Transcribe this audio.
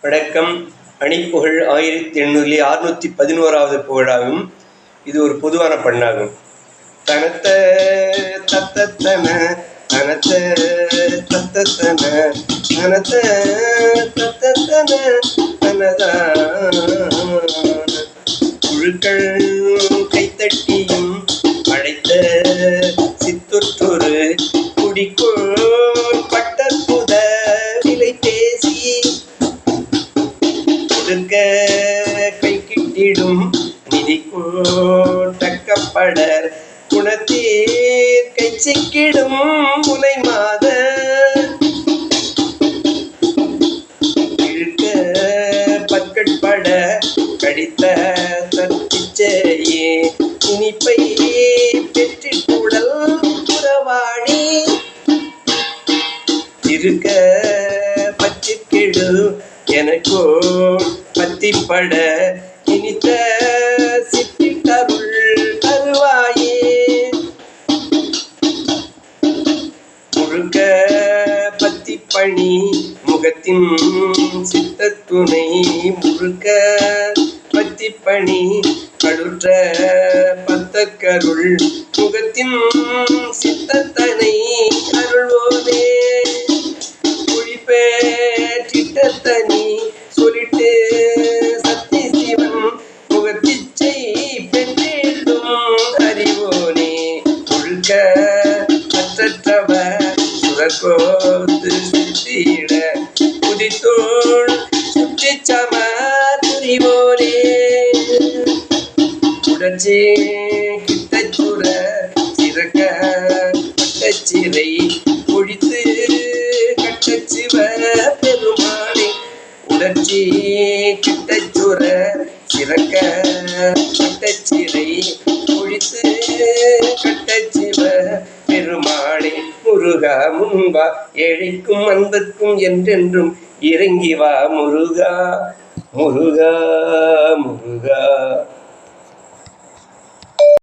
வணக்கம். அணிப்புகழ் ஆயிரத்தி எண்ணூறுலே அறுநூற்றி பதினோராவது புகழாகும். இது ஒரு பொதுவான பண்ணாகும். தனத்த தத்தத்தன தனத்த தத்தத்தன தனத்த தத்தத்தன தனதான. குழுக்கள் கைத்தட்டி வீடும் நிதிக்குள் தக்கப்படர் குணத்தீர் கை சிக்கிடும் முலை மாத இழுக்க பற்கட்பட கடித்த தற்பிச்சையே இனிப்பை பெற்றிட்டுடல் புறவாடி இருக்க பச்சிக்கெடு எனக்கோ பத்திப்பட இனித்த சித்திட்டருள் தருவாயே. முழுக்க பத்தி பணி முகத்தின் சித்தத்துணை முழுக்க பத்தி பணி கடுற்ற பத்தக்கருள் முகத்தின் சித்தத்தனை அருள்வோனே குழிப்பேற்றிட்டத்தனி சுரக்கோத்து சுத்திட புதித்தோள் சுற்றி சம புரிவோனே உடச்சி கிட்டச்சுர சிறக்க கட்டச்சிறை ஒழித்து கட்டச்சிவ பெருமானே. உடச்சி கிட்டச்சுர சிறக்க கட்டச்சிறை ஒழித்து முருகா முன்பா ஏழைக்கும் அன்பர்க்கும் என்றென்றும் இறங்கி வா முருகா முருகா முருகா.